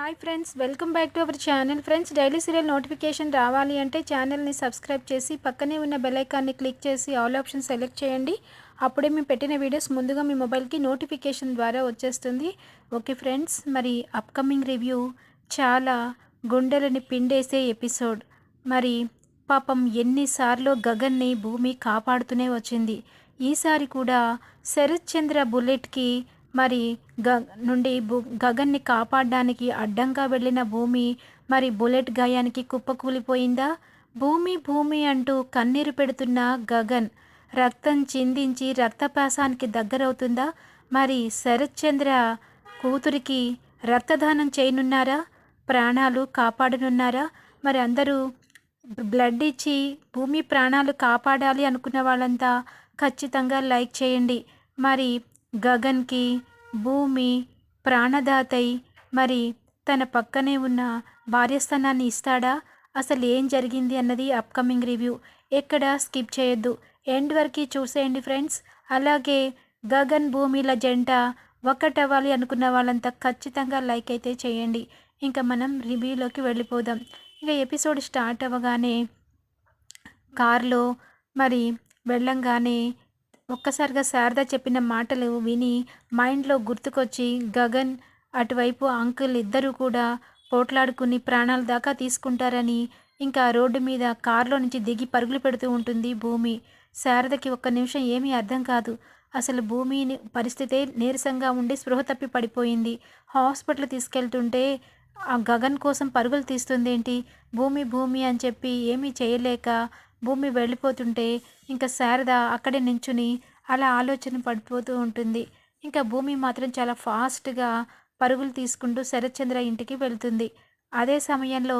Hi friends welcome back to our channel friends daily serial notification రావాలి అంటే ఛానల్ని subscribe చేసి పక్కనే ఉన్న బెలైకాన్ని క్లిక్ చేసి ఆల్ ఆప్షన్ సెలెక్ట్ చేయండి. అప్పుడే మేము పెట్టిన వీడియోస్ ముందుగా మీ మొబైల్కి నోటిఫికేషన్ ద్వారా వచ్చేస్తుంది. ఓకే ఫ్రెండ్స్ మరి అప్కమింగ్ రివ్యూ చాలా గుండెలని పిండేసే ఎపిసోడ్ మరి పాపం ఎన్నిసార్లు గగన్ని భూమి కాపాడుతూనే వచ్చింది. ఈసారి కూడా శరత్ చంద్ర బుల్లెట్కి మరి గ నుండి భూ గగన్ని కాపాడడానికి అడ్డంగా వెళ్ళిన భూమి మరి బుల్లెట్ గాయానికి కుప్పకూలిపోయిందా? భూమి భూమి అంటూ కన్నీరు పెడుతున్న గగన్ రక్తం చిందించి రక్తపాసానికి దగ్గరవుతుందా? మరి శరత్చంద్ర కూతురికి రక్తదానం చేయనున్నారా? ప్రాణాలు కాపాడనున్నారా? మరి అందరూ బ్లడ్ ఇచ్చి భూమి ప్రాణాలు కాపాడాలి అనుకున్న వాళ్ళంతా ఖచ్చితంగా లైక్ చేయండి. మరి గగన్కి భూమి ప్రాణదాతై మరి తన పక్కనే ఉన్న భార్యస్థానాన్ని ఇస్తాడా? అసలు ఏం జరిగింది అన్నది అప్కమింగ్ రివ్యూ ఎక్కడ స్కిప్ చేయొద్దు. ఎండ్ వరకు చూసేయండి ఫ్రెండ్స్ అలాగే గగన్ భూమిల జంట ఒక్కటవ్వాలి అనుకున్న వాళ్ళంతా ఖచ్చితంగా లైక్ అయితే చేయండి. ఇంకా మనం రివ్యూలోకి వెళ్ళిపోదాం. ఇక ఎపిసోడ్ స్టార్ట్ అవ్వగానే కార్లో మరి వెళ్ళంగానే ఒక్కసారిగా శారద చెప్పిన మాటలు విని మైండ్లో గుర్తుకొచ్చి గగన్ అటువైపు అంకుల్ ఇద్దరూ కూడా పోట్లాడుకుని ప్రాణాల దాకా తీసుకుంటారని ఇంకా రోడ్డు మీద కారులో నుంచి దిగి పరుగులు పెడుతూ ఉంటుంది భూమి. శారదకి ఒక్క నిమిషం ఏమీ అర్థం కాదు. అసలు భూమి పరిస్థితే నీరసంగా ఉండి స్పృహ తప్పి పడిపోయింది. హాస్పిటల్ తీసుకెళ్తుంటే ఆ గగన్ కోసం పరుగులు తీస్తుందేంటి? భూమి భూమి అని చెప్పి ఏమీ చేయలేక భూమి వెళ్ళిపోతుంటే ఇంకా శారద అక్కడే నించుని అలా ఆలోచన పడిపోతూ ఉంటుంది. ఇంకా భూమి మాత్రం చాలా ఫాస్ట్గా పరుగులు తీసుకుంటూ శరత్చంద్ర ఇంటికి వెళ్తుంది. అదే సమయంలో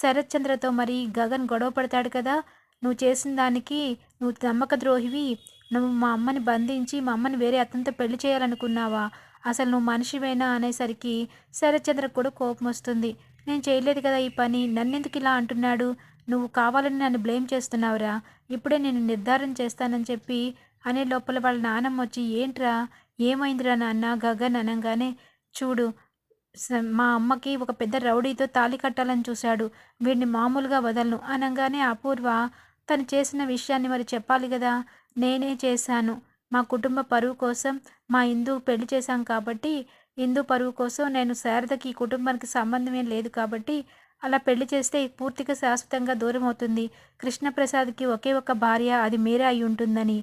శరత్చంద్రతో మరి గగన్ గొడవ పడతాడు కదా నువ్వు చేసిన దానికి నువ్వు నమ్మక ద్రోహివి. నువ్వు మా అమ్మని బంధించి మా అమ్మని వేరే అతనితో పెళ్ళి చేయాలనుకున్నావా? అసలు నువ్వు మనిషివేనా అనేసరికి శరత్చంద్ర కూడా కోపం వస్తుంది. నేను చేయలేదు కదా ఈ పని నన్నెందుకు ఇలా అంటున్నాడు? నువ్వు కావాలని నన్ను బ్లేమ్ చేస్తున్నావురా ఇప్పుడే నేను నిర్ధారణ చేస్తానని చెప్పి అనే లోపల వాళ్ళ నానమ్మ వచ్చి ఏంట్రా ఏమైందిరా నాన్న గగన్ అనగానే చూడు స- మా అమ్మకి ఒక పెద్ద రౌడీతో తాళి కట్టాలని చూశాడు వీడిని మామూలుగా వదలను అనగానే అపూర్వ తను చేసిన విషయాన్ని మరి చెప్పాలి కదా నేనే చేశాను. మా కుటుంబ పరువు కోసం మా ఇందు పెళ్ళి చేశాం కాబట్టి ఇందు పరువు కోసం నేను శారదకి కుటుంబానికి కుటుంబానికి ఏం లేదు కాబట్టి అలా పెళ్ళి చేస్తే పూర్తిగా శాశ్వతంగా దూరం అవుతుంది కృష్ణప్రసాద్కి ఒకే ఒక భార్య అది మీరే అయి ఉంటుందని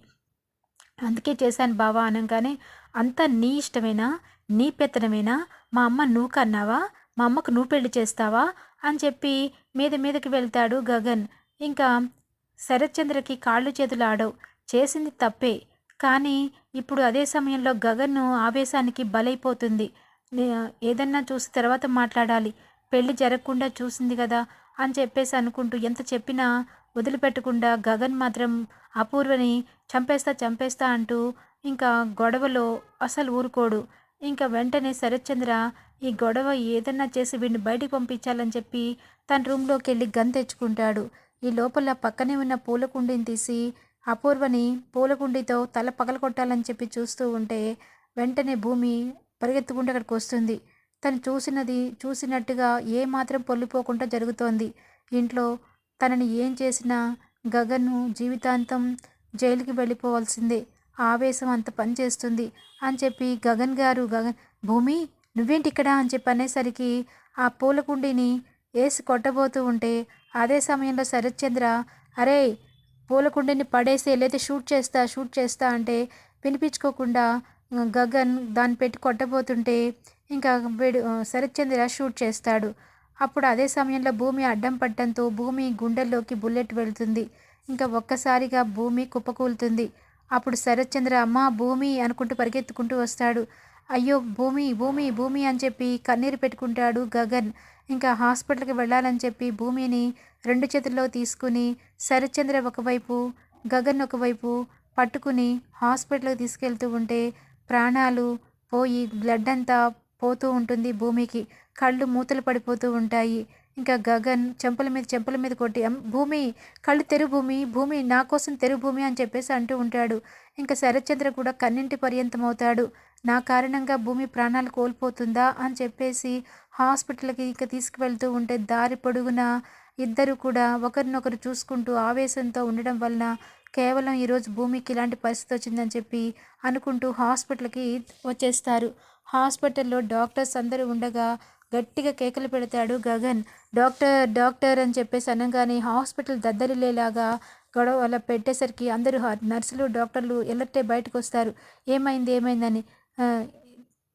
అందుకే చేశాను బావా అనగానే అంతా నీ ఇష్టమేనా? నీ పెత్తనమేనా? మా అమ్మ నువ్వు కన్నావా మా అమ్మకు నువ్వు పెళ్ళి చేస్తావా? అని చెప్పి మీద మీదకి వెళ్తాడు గగన్. ఇంకా శరత్చంద్రకి కాళ్ళు చేతులు ఆడవు. చేసింది తప్పే. కానీ ఇప్పుడు అదే సమయంలో గగన్ను ఆవేశానికి బలైపోతుంది. ఏదన్నా చూసి తర్వాత మాట్లాడాలి. పెళ్ళి జరగకుండా చూసింది కదా అని చెప్పేసి అనుకుంటూ ఎంత చెప్పినా వదిలిపెట్టకుండా గగన్ మాత్రం అపూర్వని చంపేస్తా చంపేస్తా అంటూ ఇంకా గొడవలో అసలు ఊరుకోడు. ఇంకా వెంటనే శరత్చంద్ర ఈ గొడవ ఏదన్నా చేసి వీడిని బయటికి పంపించాలని చెప్పి తన రూమ్లోకి వెళ్ళి గన్ తెచ్చుకుంటాడు. ఈ లోపల పక్కనే ఉన్న పూల కుండీని తీసి అపూర్వని పూలకుండితో తల తల పగలగొట్టాలని చెప్పి చూస్తూ ఉంటే వెంటనే భూమి పరిగెత్తుకుంటూ అక్కడికి వస్తుంది. తను చూసినది చూసినట్టుగా ఏ మాత్రం పొల్లిపోకుండా జరుగుతోంది. ఇంట్లో తనని ఏం చేసినా గగన్ను జీవితాంతం జైలుకి వెళ్ళిపోవాల్సిందే. ఆవేశం అంత పనిచేస్తుంది అని చెప్పి గగన్ గారు గగన్ భూమి నువ్వేంటి ఇక్కడ అని చెప్పి అనేసరికి ఆ పూలకుండిని వేసి కొట్టబోతూ ఉంటే అదే సమయంలో శరత్చంద్ర అరే పూలకుండిని పడేసి లేదా షూట్ చేస్తా షూట్ చేస్తా అంటే వినిపించుకోకుండా గగన్ దాన్ని పెట్టి కొట్టబోతుంటే ఇంకా వీడు శరత్చంద్ర షూట్ చేస్తాడు. అప్పుడు అదే సమయంలో భూమి అడ్డం పట్టడంతో భూమి గుండెల్లోకి బుల్లెట్ వెళుతుంది. ఇంకా ఒక్కసారిగా భూమి కుప్పకూలుతుంది. అప్పుడు శరత్చంద్ర అమ్మ భూమి అనుకుంటూ పరిగెత్తుకుంటూ వస్తాడు. అయ్యో భూమి భూమి భూమి అని చెప్పి కన్నీరు పెట్టుకుంటాడు గగన్. ఇంకా హాస్పిటల్కి వెళ్ళాలని చెప్పి భూమిని రెండు చేతుల్లో తీసుకుని శరత్చంద్ర ఒకవైపు గగన్ ఒకవైపు పట్టుకుని హాస్పిటల్కి తీసుకెళ్తూ ఉంటే ప్రాణాలు పోయి బ్లడ్ అంతా పోతూ ఉంటుంది. భూమికి కళ్ళు మూతలు పడిపోతూ ఉంటాయి. ఇంకా గగన్ చెంపల మీద చెంపల మీద కొట్టి భూమి కళ్ళు తెరు భూమి భూమి నా కోసం తెరు భూమి అని చెప్పేసి అంటూ ఉంటాడు. ఇంకా శరత్చంద్ర కూడా కన్నింటి పర్యంతం అవుతాడు నా కారణంగా భూమి ప్రాణాలు కోల్పోతుందా అని చెప్పేసి హాస్పిటల్కి ఇక తీసుకువెళ్తూ ఉంటే దారి పొడుగునా ఇద్దరు కూడా ఒకరినొకరు చూసుకుంటూ ఆవేశంతో ఉండడం వలన కేవలం ఈరోజు భూమికి ఇలాంటి పరిస్థితి వచ్చిందని చెప్పి అనుకుంటూ హాస్పిటల్కి వచ్చేస్తారు. హాస్పిటల్లో డాక్టర్స్ అందరూ ఉండగా గట్టిగా కేకలు పెడతాడు గగన్. డాక్టర్ డాక్టర్ అని చెప్పేసి అనగానే హాస్పిటల్ దద్దరిల్లేలాగా గొడవ అలా పెట్టేసరికి అందరూ నర్సులు డాక్టర్లు ఎల్లట్టే బయటకు వస్తారు ఏమైంది ఏమైందని?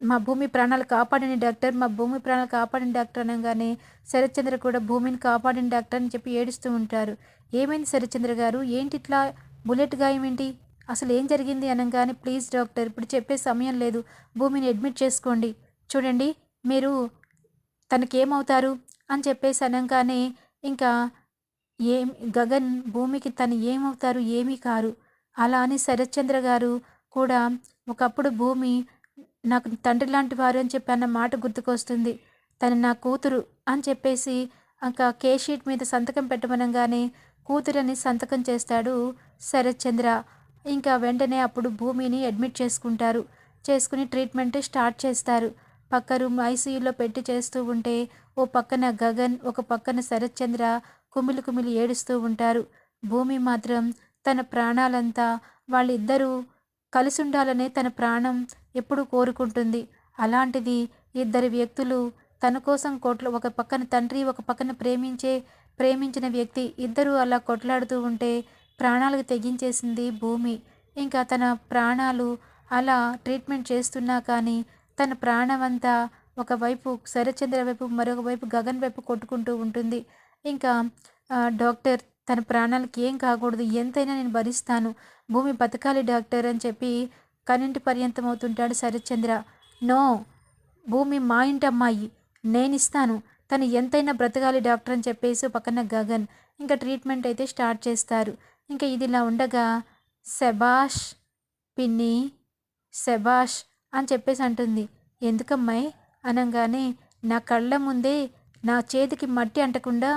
మా భూమి ప్రాణాలు కాపాడిన డాక్టర్ మా భూమి ప్రాణాలు కాపాడిన డాక్టర్ అనగానే శరత్చంద్ర కూడా భూమిని కాపాడిన డాక్టర్ అని చెప్పి ఏడుస్తూ ఉంటారు. ఏమైంది శరత్చంద్ర గారు? ఏంటి ఇట్లా బుల్లెట్ గాయం ఏంటి అసలు ఏం జరిగింది అనగానే ప్లీజ్ డాక్టర్ ఇప్పుడు చెప్పే సమయం లేదు. భూమిని అడ్మిట్ చేసుకోండి. చూడండి మీరు తనకేమవుతారు? అని చెప్పేసి అనగానే ఇంకా ఏం గగన్ భూమికి తను ఏమవుతారు ఏమీ కారు. అలా అని శరత్చంద్ర గారు కూడా ఒకప్పుడు భూమి నాకు తండ్రి లాంటి వారు అని చెప్పి అన్న మాట గుర్తుకొస్తుంది. తను నా కూతురు అని చెప్పేసి ఇంకా కేషీట్ మీద సంతకం పెట్టమనగానే కూతురని సంతకం చేస్తాడు శరత్చంద్ర. ఇంకా వెంటనే అప్పుడు భూమిని అడ్మిట్ చేసుకుంటారు. చేసుకుని ట్రీట్మెంట్ స్టార్ట్ చేస్తారు. పక్క రూమ్ ఐసీయూలో పెట్టి చేస్తూ ఉంటే ఓ పక్కన గగన్ ఒక పక్కన శరత్చంద్ర కుమిలి కుమిలి ఏడుస్తూ ఉంటారు. భూమి మాత్రం తన ప్రాణాలంతా వాళ్ళిద్దరూ కలిసి ఉండాలనే తన ప్రాణం ఎప్పుడూ కోరుకుంటుంది. అలాంటిది ఇద్దరు వ్యక్తులు తన కోసం కొట్ల ఒక పక్కన తండ్రి ఒక పక్కన ప్రేమించే ప్రేమించిన వ్యక్తి ఇద్దరూ అలా కొట్లాడుతూ ఉంటే ప్రాణాలకు తెగించేసింది భూమి. ఇంకా తన ప్రాణాలు అలా ట్రీట్మెంట్ చేస్తున్నా కానీ తన ప్రాణమంతా ఒకవైపు శరచంద్ర వైపు మరొక వైపు గగన్ వైపు కొట్టుకుంటూ ఉంటుంది. ఇంకా డాక్టర్ తన ప్రాణాలకి ఏం కాకూడదు ఎంతైనా నేను భరిస్తాను భూమి బతకాలి డాక్టర్ అని చెప్పి కన్నింటి పర్యంతం అవుతుంటాడు శరత్చంద్ర. నో భూమి మా ఇంటి అమ్మాయి నేను ఇస్తాను తను ఎంతైనా బ్రతకాలి డాక్టర్ అని చెప్పేసి పక్కన గగన్. ఇంకా ట్రీట్మెంట్ అయితే స్టార్ట్ చేస్తారు. ఇంకా ఇదిలా ఉండగా శబాష్ పిన్ని శబాష్ అని చెప్పేసి అంటుంది. ఎందుకమ్మాయి? అనగానే నా కళ్ళ ముందే నా చేతికి మట్టి అంటకుండా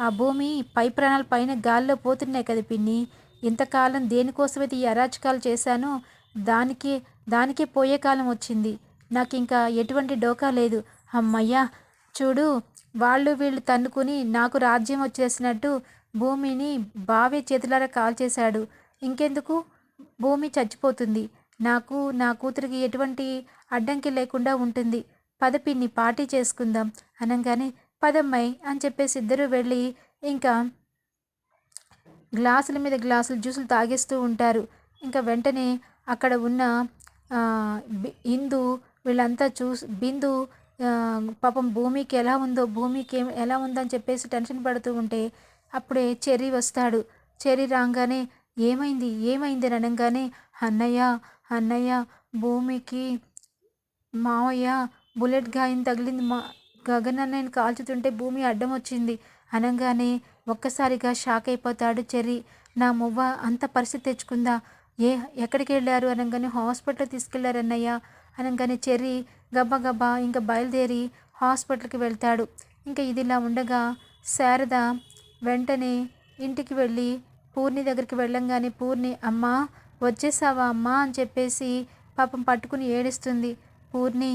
ఆ భూమి పై ప్రాణాల పైన గాల్లో పోతున్నాయి కదా పిన్ని. ఇంతకాలం దేనికోసమైతే ఈ అరాచకాలు చేశానో దానికి దానికే పోయే కాలం వచ్చింది. నాకు ఇంకా ఎటువంటి డోకా లేదు. అమ్మయ్యా చూడు వాళ్ళు వీళ్ళు తన్నుకుని నాకు రాజ్యం వచ్చేసినట్టు భూమిని బావి చేతులారా కాల్చేశాడు ఇంకెందుకు? భూమి చచ్చిపోతుంది. నాకు నా కూతురికి ఎటువంటి అడ్డంకి లేకుండా ఉంటుంది. పద పిన్ని పార్టీ చేసుకుందాం. అనగానే పదమ్మాయి అని చెప్పేసి ఇద్దరు వెళ్ళి ఇంకా గ్లాసుల మీద గ్లాసులు జ్యూసులు తాగేస్తూ ఉంటారు. ఇంకా వెంటనే అక్కడ ఉన్న ఇందు వీళ్ళంతా చూసి బిందు పాపం భూమికి ఎలా ఉందో భూమికి ఏం- ఎలా ఉందని చెప్పేసి టెన్షన్ పడుతూ ఉంటే అప్పుడే చెర్రీ వస్తాడు. చెర్రీ రాగానే ఏమైంది? ఏమైంది? అని అనగానే అన్నయ్య అన్నయ్య భూమికి మావయ్య బుల్లెట్ గాయం తగిలింది. మా గగన్ అన్నయ్యని కాల్చుతుంటే భూమి అడ్డం వచ్చింది. అనగానే ఒక్కసారిగా షాక్ అయిపోతాడు చెర్రీ. నా మువ్వ అంత పరిస్థితి తెచ్చుకుందా? ఏ ఎక్కడికి వెళ్ళారు? అనగానే హాస్పిటల్ తీసుకెళ్ళారు అన్నయ్య. అనగానే చెర్రీ గబగబా గబ్బా ఇంకా బయలుదేరి హాస్పిటల్కి వెళ్తాడు. ఇంకా ఇదిలా ఉండగా శారద వెంటనే ఇంటికి వెళ్ళి పూర్ణి దగ్గరికి వెళ్ళంగానే పూర్ణి అమ్మా వచ్చేసావా అమ్మా? అని చెప్పేసి పాపం పట్టుకుని ఏడుస్తుంది. పూర్ణి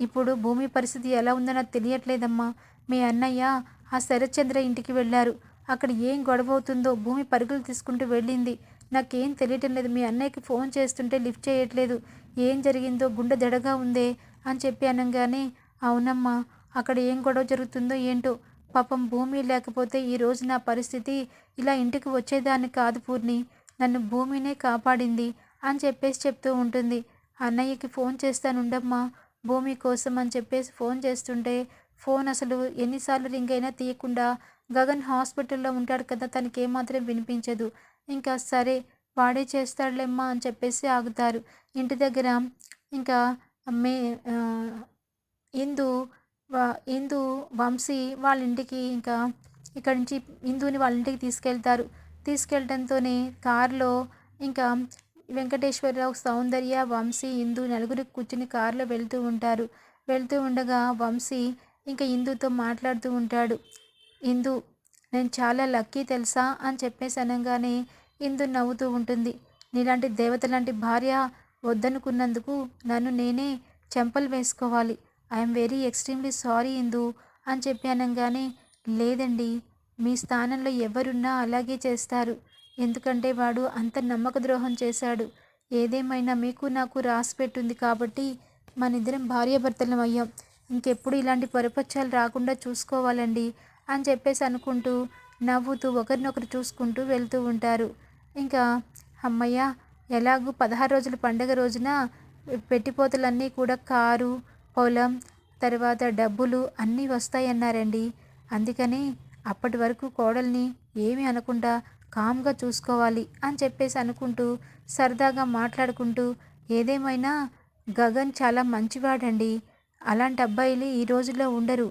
ఇప్పుడు భూమి పరిస్థితి ఎలా ఉందో నాకు తెలియట్లేదమ్మా. మీ అన్నయ్య ఆ శరత్చంద్ర ఇంటికి వెళ్ళారు. అక్కడ ఏం గొడవ అవుతుందో భూమి పరుగులు తీసుకుంటూ వెళ్ళింది. నాకేం తెలియటం లేదు. మీ అన్నయ్యకి ఫోన్ చేస్తుంటే లిఫ్ట్ చేయట్లేదు. ఏం జరిగిందో గుండె దడగా ఉందే అని చెప్పి అనగానే అవునమ్మా అక్కడ ఏం గొడవ జరుగుతుందో ఏంటో పాపం భూమి లేకపోతే ఈ రోజు నా పరిస్థితి ఇలా ఇంటికి వచ్చేదాన్ని కాదు పూర్ణి. నన్ను భూమినే కాపాడింది అని చెప్పేసి చెప్తూ ఉంటుంది. అన్నయ్యకి ఫోన్ చేస్తానుండమ్మా. భూమి కోసం అని చెప్పేసి ఫోన్ చేస్తుంటే ఫోన్ అసలు ఎన్నిసార్లు రింగ్ అయినా తీయకుండా గగన్ హాస్పిటల్లో ఉంటాడు కదా తనకి ఏమాత్రం వినిపించదు. ఇంకా సరే వాడే చేస్తాడులేమ్మా అని చెప్పేసి ఆగుతారు. ఇంటి దగ్గర ఇంకా మే ఇందు ఇందు వంశీ వాళ్ళ ఇంటికి ఇంకా ఇక్కడి నుంచి ఇందుని వాళ్ళ ఇంటికి తీసుకెళ్తారు. తీసుకెళ్ళడంతోనే కారులో ఇంకా వెంకటేశ్వరరావు సౌందర్య వంశీ ఇందు నలుగురు కూర్చుని కారులో వెళ్తూ ఉంటారు. వెళ్తూ ఉండగా వంశీ ఇంకా ఇందుతో మాట్లాడుతూ ఉంటాడు. ఇందు నేను చాలా లక్కీ తెలుసా అని చెప్పేసి అనగానే ఇందు నవ్వుతూ ఉంటుంది. నీలాంటి దేవత లాంటి భార్య వద్దనుకున్నందుకు నన్ను నేనే చెంపలు వేసుకోవాలి. I'm very extremely sorry Indu అని చెప్పి లేదండి మీ స్థానంలో ఎవరున్నా అలాగే చేస్తారు. ఎందుకంటే వాడు అంత నమ్మక ద్రోహం చేశాడు. ఏదేమైనా మీకు నాకు రాసి పెట్టుంది కాబట్టి మన ఇద్దరం భార్యాభర్తలం అయ్యాం ఇంకెప్పుడు ఇలాంటి పొరపచ్చాలు రాకుండా చూసుకోవాలండి అని చెప్పేసి అనుకుంటూ నవ్వుతూ ఒకరినొకరు చూసుకుంటూ వెళ్తూ ఉంటారు. ఇంకా అమ్మయ్య ఎలాగూ పదహారు రోజుల పండగ రోజున పెట్టిపోతలన్నీ కూడా కారు పొలం తర్వాత డబ్బులు అన్నీ వస్తాయన్నారండి. అందుకని అప్పటి వరకు కోడల్ని ఏమీ అనకుండా కామ్గా చూసుకోవాలి అని చెప్పేసి అనుకుంటూ సరదాగా మాట్లాడుకుంటూ ఏదేమైనా గగన్ చాలా మంచివాడండి. అలాంటి అబ్బాయిలు ఈ రోజుల్లో ఉండరు.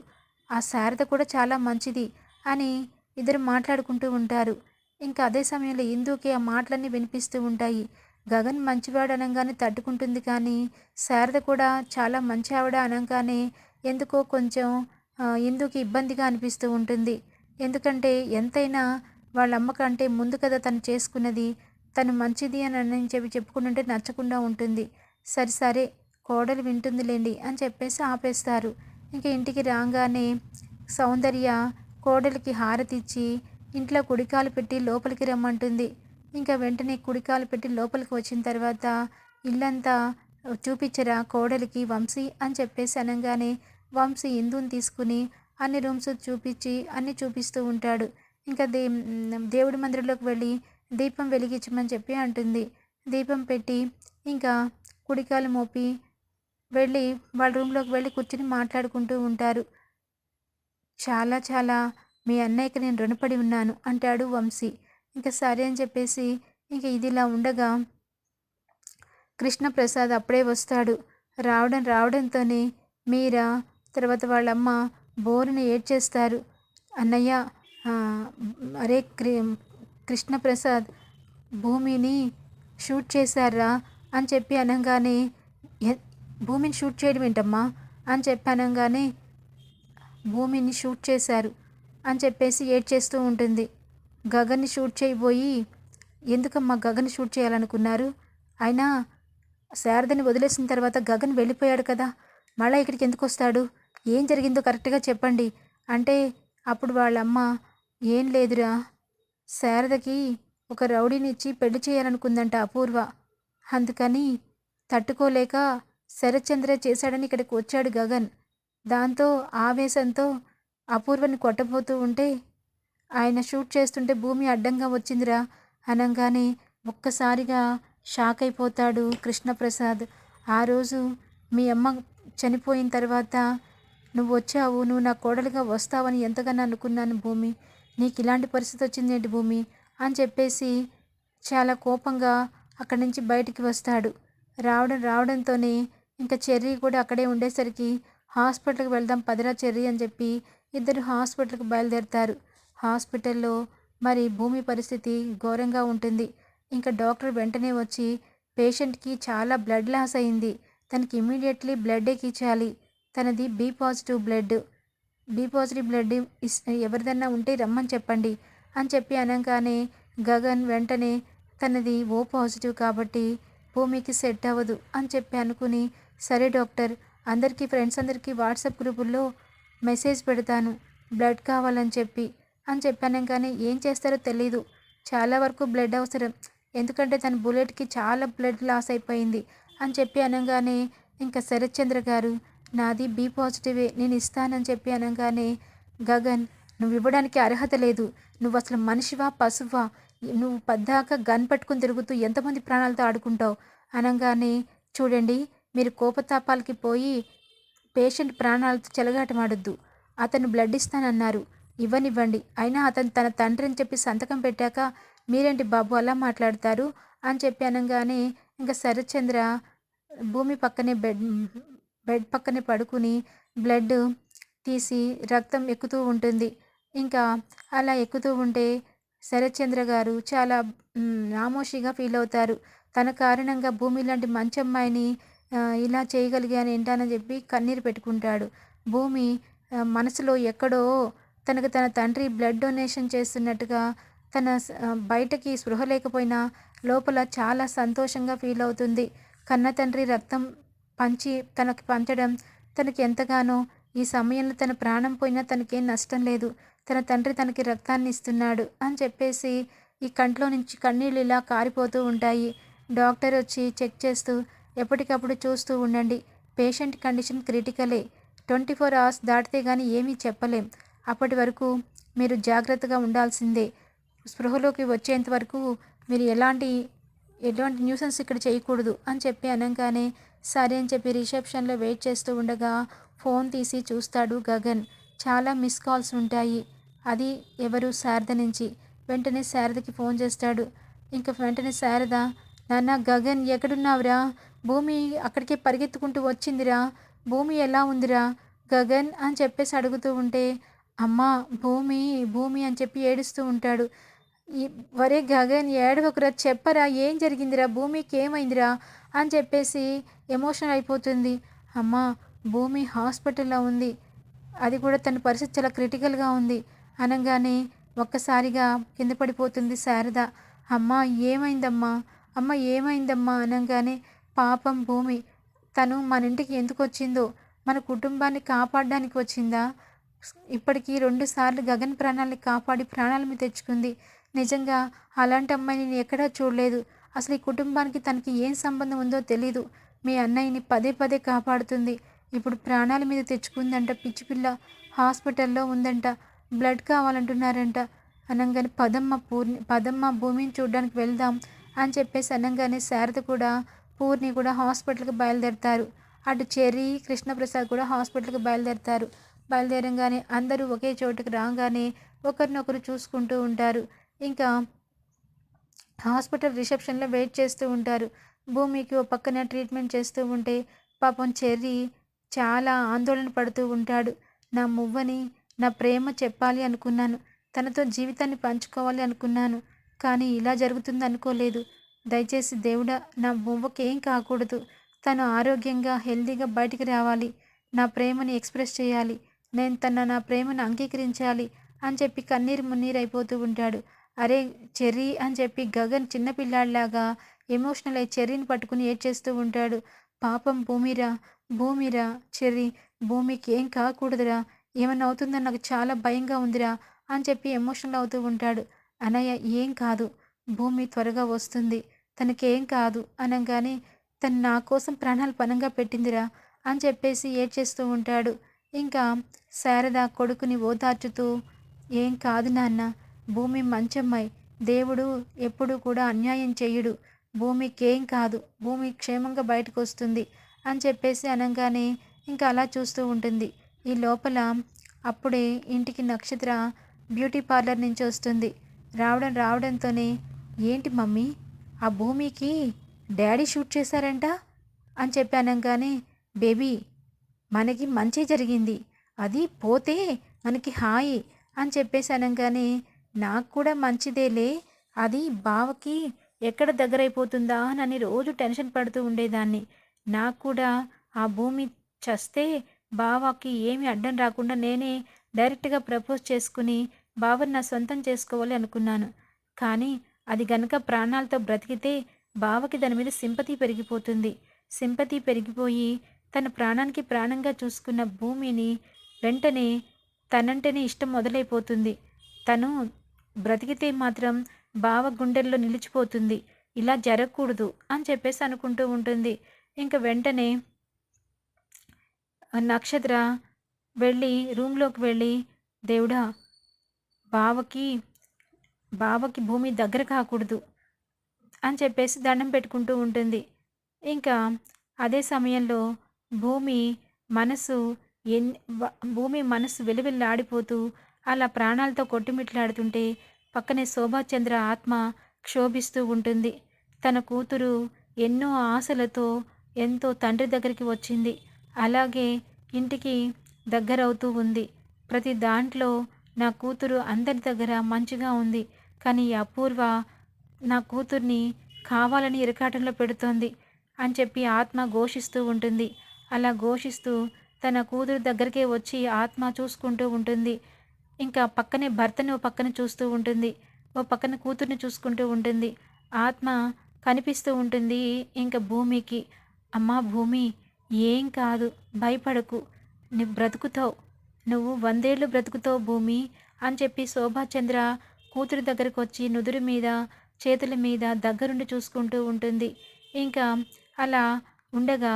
ఆ శారద కూడా చాలా మంచిది అని ఇద్దరు మాట్లాడుకుంటూ ఉంటారు. ఇంకా అదే సమయంలో ఇందుకే ఆ మాటలన్నీ వినిపిస్తూ ఉంటాయి. గగన్ మంచివాడు అనగానే తట్టుకుంటుంది కానీ శారద కూడా చాలా మంచి ఆవిడ అనగానే ఎందుకో కొంచెం ఎందుకు ఇబ్బందిగా అనిపిస్తూ ఉంటుంది. ఎందుకంటే ఎంతైనా వాళ్ళ అమ్మ కంటే ముందు కదా తను చేసుకున్నది తను మంచిది అని అని చెప్పి చెప్పుకుంటుంటే నచ్చకుండా ఉంటుంది. సరే సరే కోడలు వింటుందిలేండి అని చెప్పేసి ఆపేస్తారు. ఇంకా ఇంటికి రాగానే సౌందర్య కోడలికి హారతిచ్చి ఇంట్లో కుడికాలు పెట్టి లోపలికి రమ్మంటుంది. ఇంకా వెంటనే కుడికాలు పెట్టి లోపలికి వచ్చిన తర్వాత ఇల్లంతా చూపించరా కోడలికి వంశీ అని చెప్పేసి అనగానే వంశీ ఇందుని తీసుకుని అన్ని రూమ్స్ చూపించి అన్ని చూపిస్తూ ఉంటాడు. ఇంకా దే దేవుడి మందిరంలోకి వెళ్ళి దీపం వెలిగించమని చెప్పి అంటుంది. దీపం పెట్టి ఇంకా కుడికాలు మోపి వెళ్ళి వాళ్ళ రూమ్లోకి వెళ్ళి కూర్చుని మాట్లాడుకుంటూ ఉంటారు. చాలా చాలా మీ అన్నయ్యకి నేను రుణపడి ఉన్నాను అంటాడు వంశీ. ఇంకా సరే అని చెప్పేసి ఇంక ఇదిలా ఉండగా కృష్ణప్రసాద్ అప్పుడే వస్తాడు. రావడం రావడంతోనే మీరా తర్వాత వాళ్ళమ్మ బోరుని ఏడ్చేస్తారు. అన్నయ్య అరే క్రి కృష్ణప్రసాద్ భూమిని షూట్ చేశారా అని చెప్పి అనగానే భూమిని షూట్ చేయడం ఏంటమ్మా అని చెప్పి అనగానే భూమిని షూట్ చేశారు అని చెప్పేసి ఏడ్చేస్తూ ఉంటుంది. గగన్ని షూట్ చేయబోయి ఎందుకమ్మా గగన్ షూట్ చేయాలనుకున్నారు? అయినా శారదని వదిలేసిన తర్వాత గగన్ వెళ్ళిపోయాడు కదా. మళ్ళీ ఇక్కడికి ఎందుకు వస్తాడు? ఏం జరిగిందో కరెక్ట్గా చెప్పండి. అంటే అప్పుడు వాళ్ళమ్మ ఏం లేదురా. శారదకి ఒక రౌడీనిచ్చి పెళ్ళి చేయాలనుకుందంట అపూర్వ. అందుకని తట్టుకోలేక శరత్చంద్ర చేశాడని ఇక్కడికి వచ్చాడు గగన్. దాంతో ఆవేశంతో అపూర్వని కొట్టబోతూ ఉంటే ఆయన షూట్ చేస్తుంటే భూమి అడ్డంగా వచ్చిందిరా అనగానే ఒక్కసారిగా షాక్ అయిపోతాడు కృష్ణప్రసాద్. ఆ రోజు మీ అమ్మ చనిపోయిన తర్వాత నువ్వు వచ్చావు నువ్వు నా కోడలుగా వస్తావని ఎంతగానో అనుకున్నాను భూమి. నీకు ఇలాంటి పరిస్థితి వచ్చిందేంటి భూమి? అని చెప్పేసి చాలా కోపంగా అక్కడి నుంచి బయటికి వస్తాడు. రావడం రావడంతోనే ఇంకా చెర్రీ కూడా అక్కడే ఉండేసరికి హాస్పిటల్కి వెళ్దాం పదిరా చెర్రీ అని చెప్పి ఇద్దరు హాస్పిటల్కి బయలుదేరుతారు. హాస్పిటల్లో మరి భూమి పరిస్థితి ఘోరంగా ఉంటుంది. ఇంకా డాక్టర్ వెంటనే వచ్చి పేషెంట్కి చాలా బ్లడ్ లాస్ అయింది. తనకి ఇమీడియట్లీ బ్లడ్ ఎక్కించాలి తనది B positive blood. B positive blood is ఎవరిదన్నా ఉంటే రమ్మని చెప్పండి అని చెప్పి అనగానే గగన్ వెంటనే తనది ఓ పాజిటివ్ కాబట్టి భూమికి సెట్ అవ్వదు అని చెప్పి అనుకుని సరే డాక్టర్ అందరికీ ఫ్రెండ్స్ అందరికీ వాట్సాప్ గ్రూపుల్లో మెసేజ్ పెడతాను. బ్లడ్ కావాలని చెప్పి అని చెప్పాను కానీ ఏం చేస్తారో తెలీదు. చాలా వరకు బ్లడ్ అవసరం. ఎందుకంటే తన బుల్లెట్కి చాలా బ్లడ్ లాస్ అయిపోయింది అని చెప్పి అనగానే ఇంకా శరత్చంద్ర గారు నాది బి పాజిటివే నేను ఇస్తానని చెప్పి అనగానే గగన్ నువ్వు ఇవ్వడానికి అర్హత లేదు. నువ్వు అసలు మనిషివా పశువా? నువ్వు పద్దాక గన్ పట్టుకుని తిరుగుతూ ఎంతమంది ప్రాణాలతో ఆడుకుంటావు? అనగానే చూడండి మీరు కోపతాపాలకి పోయి పేషెంట్ ప్రాణాలతో చెలగాటమాడొద్దు. అతను బ్లడ్ ఇస్తానన్నారు. ఇవ్వనివ్వండి. అయినా అతను తన తండ్రి అని చెప్పి సంతకం పెట్టాక మీరేంటి బాబు అలా మాట్లాడతారు? అని చెప్పి అనగానే ఇంకా శరత్చంద్ర భూమి పక్కనే బెడ్ బెడ్ పక్కనే పడుకుని బ్లడ్ తీసి రక్తం ఎక్కుతూ ఉంటుంది. ఇంకా అలా ఎక్కుతూ ఉంటే శరత్చంద్ర గారు చాలా నామోషిగా ఫీల్ అవుతారు. తన కారణంగా భూమి లాంటి మంచి అమ్మాయిని ఇలా చేయగలిగాను ఏంటని చెప్పి కన్నీరు పెట్టుకుంటాడు. భూమి మనసులో ఎక్కడో తనకు తన తండ్రి బ్లడ్ డొనేషన్ చేస్తున్నట్టుగా తన బయటకి స్పృహ లేకపోయినా లోపల చాలా సంతోషంగా ఫీల్ అవుతుంది. కన్న తండ్రి రక్తం పంచి తనకి పంచడం తనకి ఎంతగానో ఈ సమయంలో తన ప్రాణం పోయినా తనకేం నష్టం లేదు. తన తండ్రి తనకి రక్తాన్ని ఇస్తున్నాడు అని చెప్పేసి ఈ కంట్లో నుంచి కన్నీళ్ళు ఇలా కారిపోతూ ఉంటాయి. డాక్టర్ వచ్చి చెక్ చేస్తూ ఎప్పటికప్పుడు చూస్తూ ఉండండి. పేషెంట్ కండిషన్ క్రిటికలే. ట్వంటీ ఫోర్ అవర్స్ దాటితే కానీ ఏమీ చెప్పలేం. అప్పటి వరకు మీరు జాగ్రత్తగా ఉండాల్సిందే. స్పృహలోకి వచ్చేంత వరకు మీరు ఎలాంటి ఎటువంటి న్యూసెన్స్ ఇక్కడ చేయకూడదు అని చెప్పి అనగానే సరే అని చెప్పి రిసెప్షన్లో వెయిట్ చేస్తూ ఉండగా ఫోన్ తీసి చూస్తాడు గగన్. చాలా మిస్ కాల్స్ ఉంటాయి. అది ఎవరు? శారద నుంచి. వెంటనే శారదకి ఫోన్ చేస్తాడు. ఇంకా వెంటనే శారద నాన్న గగన్ ఎక్కడున్నావురా? భూమి అక్కడికే పరిగెత్తుకుంటూ వచ్చిందిరా. భూమి ఎలా ఉందిరా? గగన్ అని చెప్పేసి అడుగుతూ ఉంటే అమ్మ భూమి భూమి అని చెప్పి ఏడుస్తూ ఉంటాడు. ఈ వరే గగన్ ఏడవకురా చెప్పరా ఏం జరిగిందిరా భూమికి ఏమైందిరా అని చెప్పేసి ఎమోషనల్ అయిపోతుంది. అమ్మ భూమి హాస్పిటల్లో ఉంది. అది కూడా తన పరిస్థితి చాలా క్రిటికల్గా ఉంది. అనగానే ఒక్కసారిగా కింద పడిపోతుంది శారద. అమ్మ ఏమైందమ్మా? అమ్మ ఏమైందమ్మా? అనగానే పాపం భూమి తను మన ఇంటికి ఎందుకు వచ్చిందో మన కుటుంబాన్ని కాపాడడానికి వచ్చిందా? ఇప్పటికీ రెండుసార్లు గగన్ ప్రాణాలని కాపాడి ప్రాణాల మీద తెచ్చుకుంది. నిజంగా అలాంటి అమ్మాయిని నేను ఎక్కడా చూడలేదు. అసలు ఈ కుటుంబానికి తనకి ఏం సంబంధం ఉందో తెలీదు. మీ అన్నయ్యని పదే పదే కాపాడుతుంది. ఇప్పుడు ప్రాణాల మీద తెచ్చుకుందంట పిచ్చి పిల్ల హాస్పిటల్లో ఉందంట. బ్లడ్ కావాలంటున్నారంట. అనగానే పదమ్మ పూర్ణి పదమ్మ భూమిని చూడడానికి వెళ్దాం అని చెప్పేసి అనగానే శారద కూడా పూర్ణి కూడా హాస్పిటల్కి బయలుదేరతారు. అటు చెర్రీ కృష్ణప్రసాద్ కూడా హాస్పిటల్కి బయలుదేరతారు. బయలుదేరంగానే అందరూ ఒకే చోటుకి రాగానే ఒకరినొకరు చూసుకుంటూ ఉంటారు. ఇంకా హాస్పిటల్ రిసెప్షన్లో వెయిట్ చేస్తూ ఉంటారు. భూమికి ఓ పక్కన ట్రీట్మెంట్ చేస్తూ ఉంటే పాపం చెర్రీ చాలా ఆందోళన పడుతూ ఉంటాడు. నా మువ్వని నా ప్రేమ చెప్పాలి అనుకున్నాను. తనతో జీవితాన్ని పంచుకోవాలి అనుకున్నాను. కానీ ఇలా జరుగుతుంది అనుకోలేదు. దయచేసి దేవుడా నా మువ్వకి ఏం కాకూడదు. తను ఆరోగ్యంగా హెల్దీగా బయటికి రావాలి. నా ప్రేమని ఎక్స్ప్రెస్ చేయాలి. నేను తన నా ప్రేమను అంగీకరించాలి అని చెప్పి కన్నీరు మున్నీరైపోతూ అయిపోతూ ఉంటాడు. అరే చెర్రీ అని చెప్పి గగన్ చిన్నపిల్లాడిలాగా ఎమోషనల్ అయి చెర్రీని పట్టుకుని ఏడ్చేస్తూ ఉంటాడు. పాపం భూమిరా భూమిరా చెర్రీ భూమికి ఏం కాకూడదురా ఏమన్నా అవుతుందని నాకు చాలా భయంగా ఉందిరా అని చెప్పి ఎమోషనల్ అవుతూ ఉంటాడు. అనయ్య ఏం కాదు భూమి త్వరగా వస్తుంది. తనకేం కాదు అనగానే తను నా కోసం ప్రాణాలు పనంగా పెట్టిందిరా అని చెప్పేసి ఏడ్చేస్తూ ఉంటాడు. ఇంకా శారద కొడుకుని ఓదార్చుతూ ఏం కాదు నాన్న భూమి మంచమ్మాయి. దేవుడు ఎప్పుడు కూడా అన్యాయం చెయ్యడు భూమికి ఏం కాదు భూమి క్షేమంగా బయటకు వస్తుంది అని చెప్పేసి అనగానే ఇంకా అలా చూస్తూ ఉంటుంది. ఈ లోపల అప్పుడే ఇంటికి నక్షత్ర బ్యూటీ పార్లర్ నుంచి వస్తుంది. రావడం రావడంతోనే ఏంటి మమ్మీ ఆ భూమికి డాడీ షూట్ చేశారంట? అని చెప్పి అనగానే బేబీ మనకి మంచి జరిగింది. అది పోతే మనకి హాయి అని చెప్పేసి అనగానే నాకు కూడా మంచిదేలే. అది బావకి ఎక్కడ దగ్గరైపోతుందా అని రోజు టెన్షన్ పడుతూ ఉండేదాన్ని. నాకు కూడా ఆ భూమి చస్తే బావకి ఏమి అడ్డం రాకుండా నేనే డైరెక్ట్గా ప్రపోజ్ చేసుకుని బావని నా సొంతం చేసుకోవాలి అనుకున్నాను. కానీ అది గనక ప్రాణాలతో బ్రతికితే బావకి దాని మీద సింపతి పెరిగిపోతుంది. సింపతి పెరిగిపోయి తన ప్రాణానికి ప్రాణంగా చూసుకున్న భూమిని వెంటనే తనంటేనే ఇష్టం మొదలైపోతుంది. తను బ్రతికితే మాత్రం బావ గుండెల్లో నిలిచిపోతుంది. ఇలా జరగకూడదు అని చెప్పేసి అనుకుంటూ ఉంటుంది. ఇంకా వెంటనే నక్షత్ర వెళ్ళి రూమ్లోకి వెళ్ళి దేవుడా బావకి బావకి భూమి దగ్గర కాకూడదు అని చెప్పేసి దండం పెట్టుకుంటూ ఉంటుంది. ఇంకా అదే సమయంలో భూమి మనసు ఎన్ భూమి మనసు వెలువెల్లాడిపోతూ అలా ప్రాణాలతో కొట్టుమిట్లాడుతుంటే పక్కనే శోభాచంద్ర ఆత్మ క్షోభిస్తూ ఉంటుంది. తన కూతురు ఎన్నో ఆశలతో ఎంతో తండ్రి దగ్గరికి వచ్చింది. అలాగే ఇంటికి దగ్గరవుతూ ఉంది. ప్రతి దాంట్లో నా కూతురు అందరి దగ్గర మంచిగా ఉంది. కానీ ఈ అపూర్వ నా కూతుర్ని కావాలని ఇరకాటంలో పెడుతోంది అని చెప్పి ఆత్మ ఘోషిస్తూ ఉంటుంది. అలా ఘోషిస్తూ తన కూతురు దగ్గరికే వచ్చి ఆత్మ చూసుకుంటూ ఉంటుంది. ఇంకా పక్కనే భర్తని ఓ పక్కన చూస్తూ ఉంటుంది. ఓ పక్కన కూతుర్ని చూసుకుంటూ ఉంటుంది. ఆత్మ కనిపిస్తూ ఉంటుంది ఇంకా భూమికి. అమ్మా భూమి ఏం కాదు భయపడకు. నువ్వు బ్రతుకుతావు. నువ్వు వందేళ్ళు బ్రతుకుతావు భూమి అని చెప్పి శోభాచంద్ర కూతురు దగ్గరకు వచ్చి నుదురు మీద చేతుల మీద దగ్గరుండి చూసుకుంటూ ఉంటుంది. ఇంకా అలా ఉండగా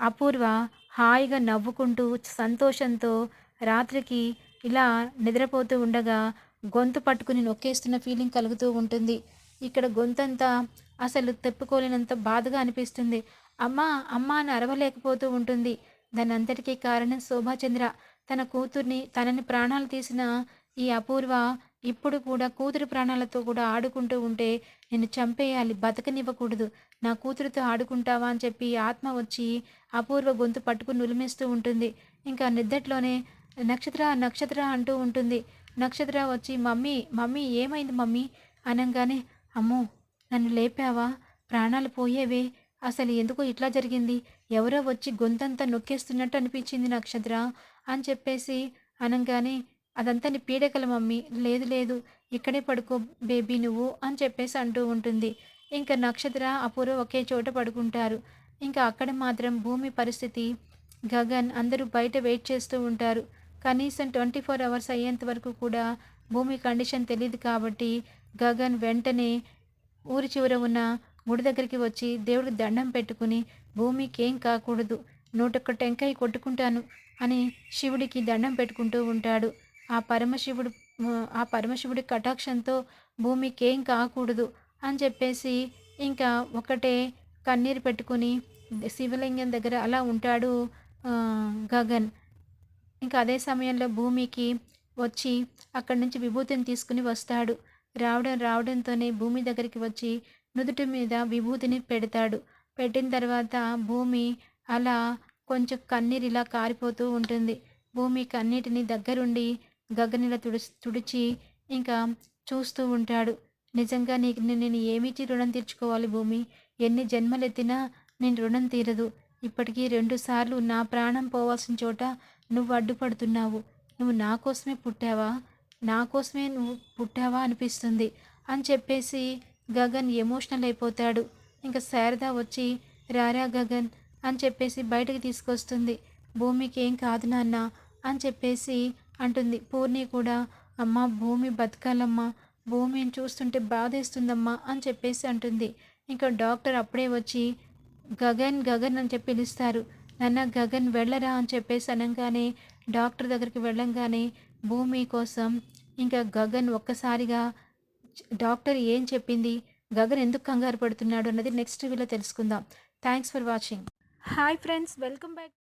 అపూర్వ హాయిగా నవ్వుకుంటూ సంతోషంతో రాత్రికి ఇలా నిద్రపోతూ ఉండగా గొంతు పట్టుకుని నొక్కేస్తున్న ఫీలింగ్ కలుగుతూ ఉంటుంది. ఇక్కడ గొంతంతా అసలు తెప్పుకోలేనంత బాధగా అనిపిస్తుంది. అమ్మా అమ్మ అని అరవలేకపోతూ ఉంటుంది. దాని అంతటికీ కారణం శోభాచంద్ర. తన కూతుర్ని తనని ప్రాణాలు తీసిన ఈ అపూర్వ ఇప్పుడు కూడా కూతురు ప్రాణాలతో కూడా ఆడుకుంటూ ఉంటే నేను చంపేయాలి బతకనివ్వకూడదు. నా కూతురుతో ఆడుకుంటావా అని చెప్పి ఆత్మ వచ్చి అపూర్వ గొంతు పట్టుకుని నులిమేస్తూ ఉంటుంది. ఇంకా నిద్దట్లోనే నక్షత్ర నక్షత్ర అంటూ ఉంటుంది. నక్షత్ర వచ్చి మమ్మీ మమ్మీ ఏమైంది మమ్మీ? అనగానే అమ్మో నన్ను లేపావా? ప్రాణాలు పోయేవే. అసలు ఎందుకో ఇట్లా జరిగింది? ఎవరో వచ్చి గొంతంతా నొక్కేస్తున్నట్టు అనిపించింది నక్షత్ర అని చెప్పేసి అనగానే అదంతా నీ పీడకల మమ్మీ. లేదు లేదు ఇక్కడే పడుకో బేబీ నువ్వు అని చెప్పేసి అంటూ ఉంటుంది. ఇంకా నక్షత్ర అపూర్వ ఒకే చోట పడుకుంటారు. ఇంకా అక్కడ మాత్రం భూమి పరిస్థితి గగన్ అందరూ బయట వెయిట్ చేస్తూ ఉంటారు. కనీసం ట్వంటీ ఫోర్ అవర్స్ అయ్యేంత వరకు కూడా భూమి కండిషన్ తెలియదు కాబట్టి గగన్ వెంటనే ఊరి చివర ఉన్న గుడి దగ్గరికి వచ్చి దేవుడికి దండం పెట్టుకుని భూమికి ఏం కాకూడదు నూటొక్క టెంకాయ కొట్టుకుంటాను అని శివుడికి దండం పెట్టుకుంటూ ఉంటాడు. ఆ పరమశివుడు ఆ పరమశివుడి కటాక్షంతో భూమికేం కాకూడదు అని చెప్పేసి ఇంకా ఒకటే కన్నీరు పెట్టుకుని శివలింగం దగ్గర అలా ఉంటాడు గగన్. ఇంకా అదే సమయంలో భూమికి వచ్చి అక్కడి నుంచి విభూతిని తీసుకుని వస్తాడు. రావడం రావడంతోనే భూమి దగ్గరికి వచ్చి నుదుటి మీద విభూతిని పెడతాడు. పెట్టిన తర్వాత భూమి అలా కొంచెం కన్నీరు ఇలా కారిపోతూ ఉంటుంది. భూమి కన్నీటిని దగ్గరుండి గగనిలా తుడిచి తుడిచి ఇంకా చూస్తూ ఉంటాడు. నిజంగా నీకు నేను ఏమిచ్చి రుణం తీర్చుకోవాలి భూమి? ఎన్ని జన్మలెత్తినా నేను రుణం తీరదు. ఇప్పటికీ రెండుసార్లు నా ప్రాణం పోవాల్సిన చోట నువ్వు అడ్డుపడుతున్నావు. నువ్వు నా కోసమే పుట్టావా? నా కోసమే నువ్వు పుట్టావా అనిపిస్తుంది. అని చెప్పేసి గగన్ ఎమోషనల్ అయిపోతాడు. ఇంకా శారద వచ్చి రారా గగన్ అని చెప్పేసి బయటకు తీసుకొస్తుంది. భూమికి ఏం కాదు నాన్న అని చెప్పేసి అంటుంది. పూర్ణి కూడా అమ్మ భూమి బతకాలమ్మా భూమిని చూస్తుంటే బాధేస్తుందమ్మా అని చెప్పేసి అంటుంది. ఇంకా డాక్టర్ అప్పుడే వచ్చి గగన్ గగన్ అని చెప్పి పిలుస్తారు. నాన్న గగన్ వెళ్ళరా అని చెప్పేసి అనగానే డాక్టర్ దగ్గరికి వెళ్ళంగానే భూమి కోసం ఇంకా గగన్ ఒక్కసారిగా డాక్టర్ ఏం చెప్పింది? గగన్ ఎందుకు కంగారు పడుతున్నాడు? అన్నది నెక్స్ట్ వీలో తెలుసుకుందాం. Thanks for watching. Hi friends welcome back